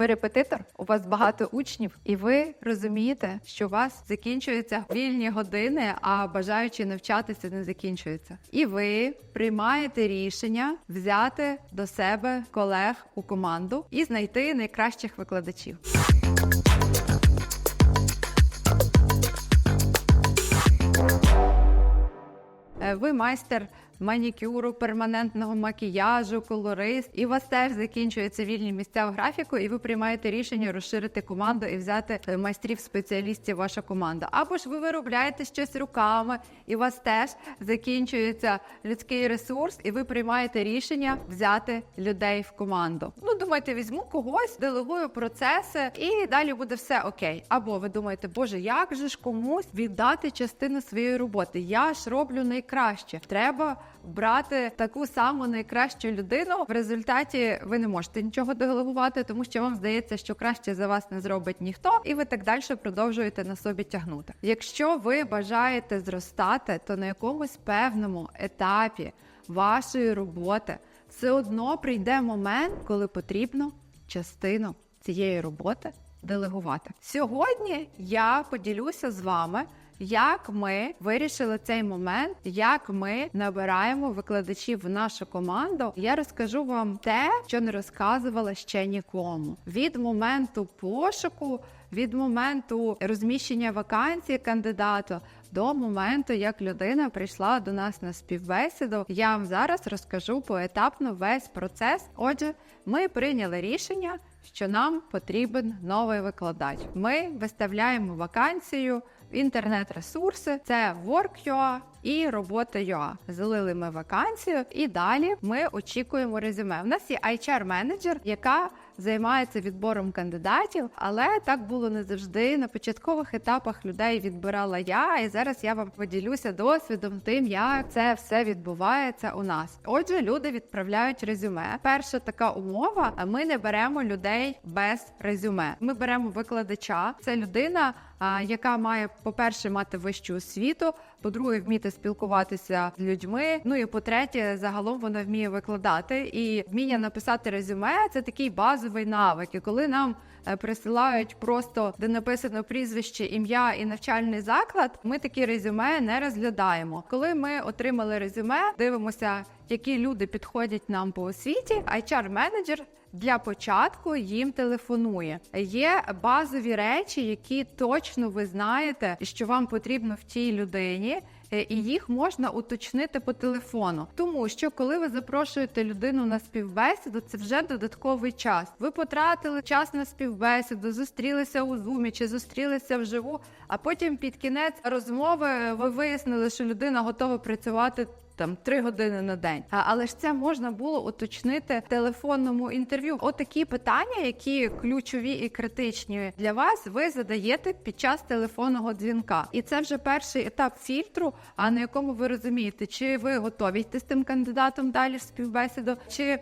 Ви репетитор, у вас багато учнів, і ви розумієте, що у вас закінчуються вільні години, а бажаючи навчатися не закінчуються. І ви приймаєте рішення взяти до себе колег у команду і знайти найкращих викладачів. Е, Ви майстер манікюру, перманентного макіяжу, колорист, і у вас теж закінчуються вільні місця в графіку, і ви приймаєте рішення розширити команду і взяти е, майстрів-спеціалістів ваша команда. Або ж ви виробляєте щось руками, і у вас теж закінчується людський ресурс, і ви приймаєте рішення взяти людей в команду. Ну, думаєте, візьму когось, делегую процеси, і далі буде все окей. Або ви думаєте, боже, як же ж комусь віддати частину своєї роботи? Я ж роблю найкраще. Треба брати таку саму найкращу людину. В результаті ви не можете нічого делегувати, тому що вам здається, що краще за вас не зробить ніхто, і ви так далі продовжуєте на собі тягнути. Якщо ви бажаєте зростати, то на якомусь певному етапі вашої роботи все одно прийде момент, коли потрібно частину цієї роботи делегувати. Сьогодні я поділюся з вами. Як ми вирішили цей момент, як ми набираємо викладачів в нашу команду, я розкажу вам те, що не розказувала ще нікому. Від моменту пошуку, від моменту розміщення вакансії кандидату до моменту, як людина прийшла до нас на співбесіду, я вам зараз розкажу поетапно весь процес. Отже, ми прийняли рішення, що нам потрібен новий викладач. Ми виставляємо вакансію інтернет-ресурси. Це Work.ua і робота.ua. Залили ми вакансію, і далі ми очікуємо резюме. У нас є HR-менеджер, яка займається відбором кандидатів, але так було не завжди. На початкових етапах людей відбирала я, і зараз я вам поділюся досвідом тим, як це все відбувається у нас. Отже, люди відправляють резюме. Перша така умова: ми не беремо людей без резюме. Ми беремо викладача. Це людина, яка має, по-перше, мати вищу освіту, по-друге, вміти спілкуватися з людьми. Ну і по-третє, загалом вона вміє викладати. І вміння написати резюме це такий базовий навик. І коли нам присилають просто де написано прізвище, ім'я і навчальний заклад, ми такі резюме не розглядаємо. Коли ми отримали резюме, дивимося, які люди підходять нам по освіті. HR-менеджер для початку їм телефонує. Є базові речі, які точно ви знаєте, що вам потрібно в тій людині. І їх можна уточнити по телефону, тому що коли ви запрошуєте людину на співбесіду, це вже додатковий час. Ви потратили час на співбесіду, зустрілися у зумі чи зустрілися вживу. А потім під кінець розмови ви вияснили, що людина готова працювати там три години на день. Але ж це можна було уточнити в телефонному інтерв'ю. Отакі питання, які ключові і критичні для вас, ви задаєте під час телефонного дзвінка. І це вже перший етап фільтру, а на якому ви розумієте, чи ви готові йти з тим кандидатом далі в співбесіду, чи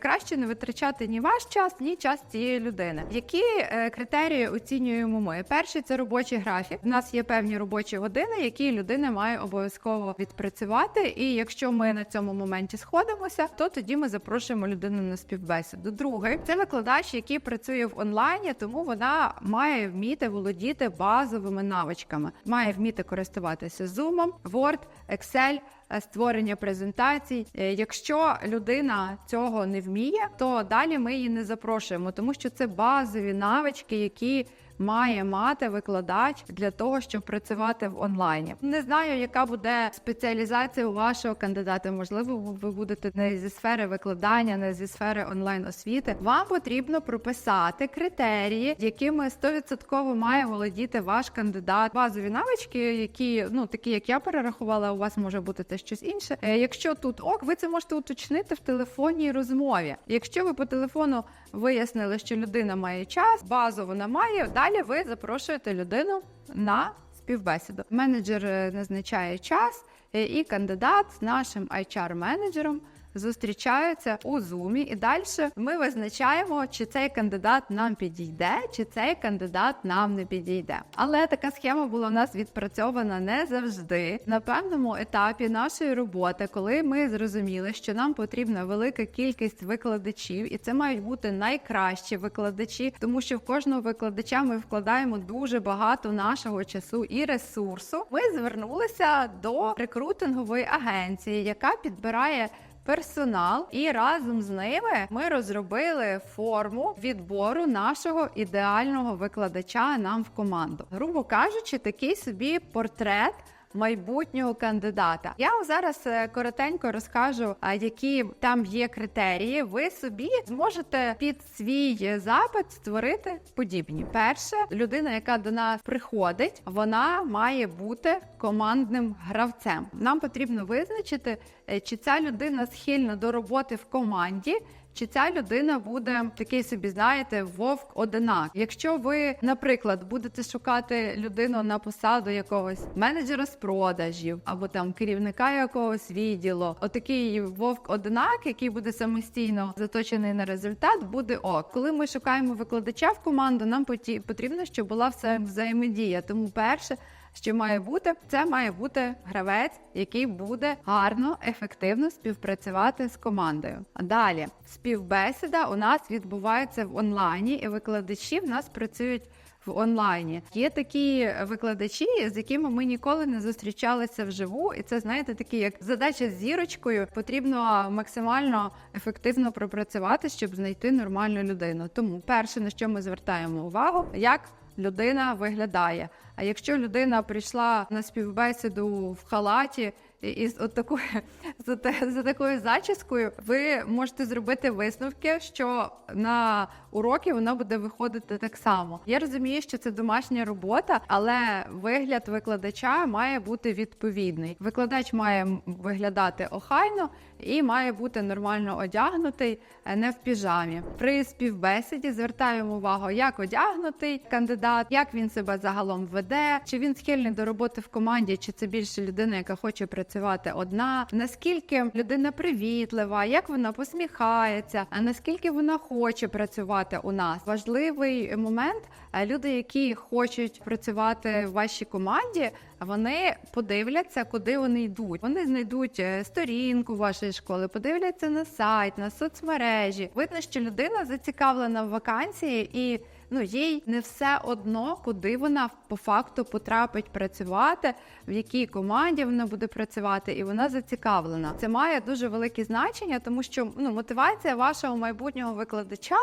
краще не витрачати ні ваш час, ні час цієї людини. Які е, критерії оцінюємо ми? Перший це робочий графік. У нас є певні робочі години, які людина має обов'язково відпрацювати. І якщо ми на цьому моменті сходимося, то тоді ми запрошуємо людину на співбесіду. Другий це викладач, який працює в онлайні, тому вона має вміти володіти базовими навичками, має вміти користуватися Zoom, Word, Excel. Е, Створення презентацій. Е, Якщо людина цього не вміє, то далі ми її не запрошуємо, тому що це базові навички, які має мати викладач для того, щоб працювати в онлайні. Не знаю, яка буде спеціалізація у вашого кандидата. Можливо, ви будете не зі сфери викладання, не зі сфери онлайн освіти. Вам потрібно прописати критерії, якими 100% має володіти ваш кандидат. Базові навички, які ну такі, як я перерахувала, у вас може бути те щось інше. Е, Якщо тут ок, ви це можете уточнити в телефонній розмові. Якщо ви по телефону вияснили, що людина має час, базу вона має. Далі ви запрошуєте людину на співбесіду. Менеджер е, назначає час, е, і кандидат з нашим HR-менеджером зустрічаються у зумі, і далі ми визначаємо, чи цей кандидат нам підійде, чи цей кандидат нам не підійде. Але така схема була у нас відпрацьована не завжди. На певному етапі нашої роботи, коли ми зрозуміли, що нам потрібна велика кількість викладачів, і це мають бути найкращі викладачі, тому що в кожного викладача ми вкладаємо дуже багато нашого часу і ресурсу. Ми звернулися до рекрутингової агенції, яка підбирає. Персонал, і разом з ними ми розробили форму відбору нашого ідеального викладача нам в команду. Грубо кажучи, такий собі портрет майбутнього кандидата. Я зараз е, коротенько розкажу, які там є критерії. Ви собі зможете під свій запит створити подібні. Перше, людина, яка до нас приходить, вона має бути командним гравцем. Нам потрібно визначити, е, чи ця людина схильна до роботи в команді. Чи ця людина буде такий собі, знаєте, вовк одинак? Якщо ви, наприклад, будете шукати людину на посаду якогось менеджера з продажів або там керівника якогось відділу, отакий вовк одинак, який буде самостійно заточений на результат, буде ок. Коли ми шукаємо викладача в команду, нам потрібно, щоб була все взаємодія. Тому перше. Що має бути? Це має бути гравець, який буде гарно, ефективно співпрацювати з командою. А далі співбесіда у нас відбувається в онлайні, і викладачі в нас працюють в онлайні. Є такі викладачі, з якими ми ніколи не зустрічалися вживу, і це знаєте, такі як задача з зірочкою. Потрібно максимально ефективно пропрацювати, щоб знайти нормальну людину. Тому перше на що ми звертаємо увагу, як людина виглядає. А якщо людина прийшла на співбесіду в халаті і- і з от такою за, за такою зачіскою, ви можете зробити висновки, що на уроки вона буде виходити так само. Я розумію, що це домашня робота, але вигляд викладача має бути відповідний. Викладач має виглядати охайно і має бути нормально одягнутий, е, не в піжамі. При співбесіді звертаємо увагу, як одягнутий кандидат, як він себе загалом веде, чи він схильний до роботи в команді, чи це більше людина, яка хоче працювати одна, наскільки людина привітлива, як вона посміхається, а наскільки вона хоче працювати у нас. Важливий момент. Люди, які хочуть працювати в вашій команді, вони подивляться, куди вони йдуть. Вони знайдуть е, сторінку вашої школи, подивляться на сайт, на соцмережі. Видно, що людина зацікавлена в вакансії і. Ну, їй не все одно, куди вона по факту потрапить працювати, в якій команді вона буде працювати, і вона зацікавлена. Це має дуже велике значення, тому що ну мотивація вашого майбутнього викладача.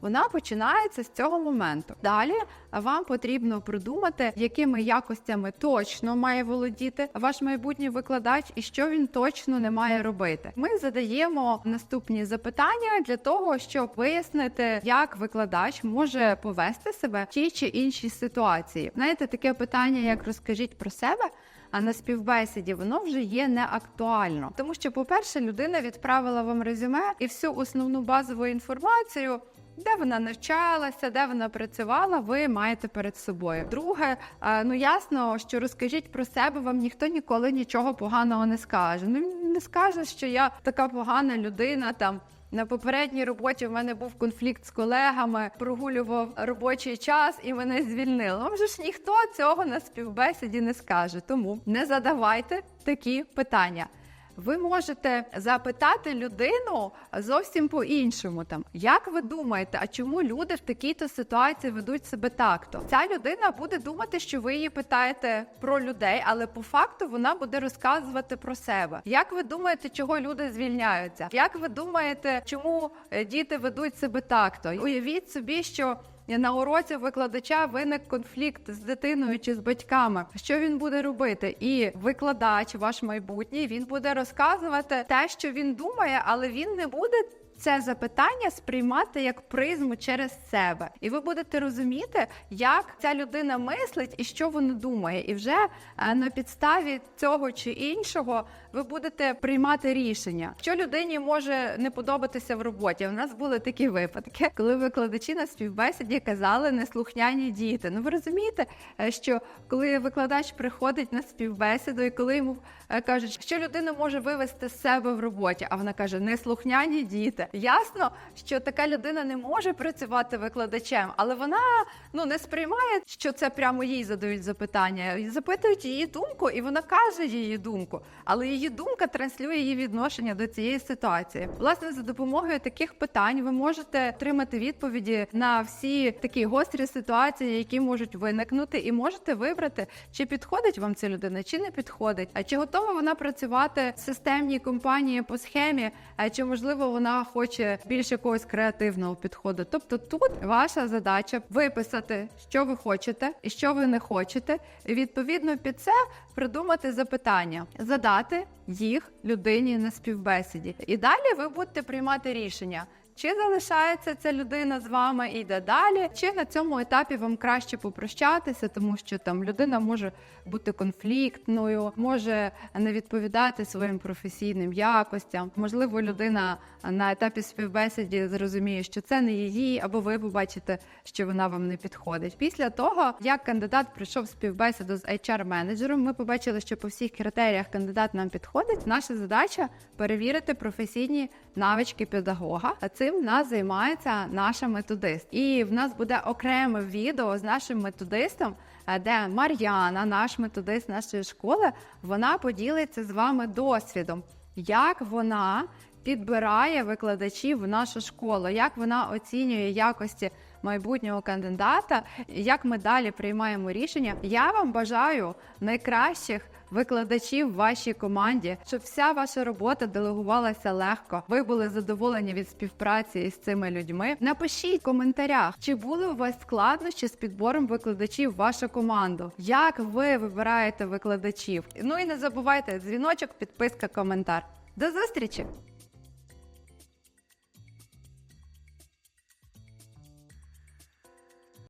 Вона починається з цього моменту. Далі вам потрібно продумати, якими якостями точно має володіти ваш майбутній викладач і що він точно не має робити. Ми задаємо наступні запитання для того, щоб вияснити, як викладач може повести себе в тій чи іншій ситуації. Знаєте, таке питання, як розкажіть про себе. А на співбесіді воно вже є не актуально, тому що, по-перше, людина відправила вам резюме і всю основну базову інформацію. Де вона навчалася, де вона працювала, ви маєте перед собою. Друге, е, ну ясно, що розкажіть про себе, вам ніхто ніколи нічого поганого не скаже. Ну не скаже, що я така погана людина там. На попередній роботі в мене був конфлікт з колегами, прогулював робочий час і мене звільнили. Вам же ж ніхто цього на співбесіді не скаже. Тому не задавайте такі питання. Ви можете запитати людину зовсім по-іншому. Там як ви думаєте, а чому люди в такій-то ситуації ведуть себе так-то? Ця людина буде думати, що ви її питаєте про людей, але по факту вона буде розказувати про себе. Як ви думаєте, чого люди звільняються? Як ви думаєте, чому е, діти ведуть себе так-то? Уявіть собі, що на уроці викладача виник конфлікт з дитиною чи з батьками. Що він буде робити? І викладач, ваш майбутній, він буде розказувати те, що він думає, але він не буде це запитання сприймати як призму через себе, і ви будете розуміти, як ця людина мислить і що вона думає. І вже е, на підставі цього чи іншого ви будете приймати рішення, що людині може не подобатися в роботі. У нас були такі випадки, коли викладачі на співбесіді казали неслухняні діти. Ну ви розумієте, е, що коли викладач приходить на співбесіду, і коли йому е, кажуть, що людина може вивести з себе в роботі, а вона каже неслухняні діти. Ясно, що така людина не може працювати викладачем, але вона ну не сприймає, що це прямо їй задають запитання. І Запитують її думку, і вона каже її думку, але її думка транслює її відношення до цієї ситуації. Власне, за допомогою таких питань ви можете отримати відповіді на всі такі гострі ситуації, які можуть виникнути, і можете вибрати, чи підходить вам ця людина, чи не підходить, а чи готова вона працювати в системній компанії по схемі, чи можливо вона хоче більш якогось креативного підходу. Тобто тут ваша задача виписати, що ви хочете і що ви не хочете, і відповідно під це придумати запитання, задати їх людині на співбесіді. І далі ви будете приймати рішення. Чи залишається ця людина з вами і йде далі, чи на цьому етапі вам краще попрощатися, тому що там людина може бути конфліктною, може не відповідати своїм професійним якостям. Можливо, людина на етапі співбесіді зрозуміє, що це не її, або ви побачите, що вона вам не підходить. Після того, як кандидат прийшов співбесіду з HR-менеджером, ми побачили, що по всіх критеріях кандидат нам підходить. Наша задача перевірити професійні навички педагога. Цим нас займається наша методист. І в нас буде окреме відео з нашим методистом, е, де Мар'яна, наш методист нашої школи, вона поділиться з вами досвідом, як вона підбирає викладачів в нашу школу, як вона оцінює якості майбутнього кандидата, як ми далі приймаємо рішення. Я вам бажаю найкращих викладачів в вашій команді, щоб вся ваша робота делегувалася легко. Ви були задоволені від співпраці із цими людьми. Напишіть в коментарях, чи були у вас складнощі з підбором викладачів в вашу команду. Як ви вибираєте викладачів? Ну і не забувайте дзвіночок, підписка, коментар. До зустрічі!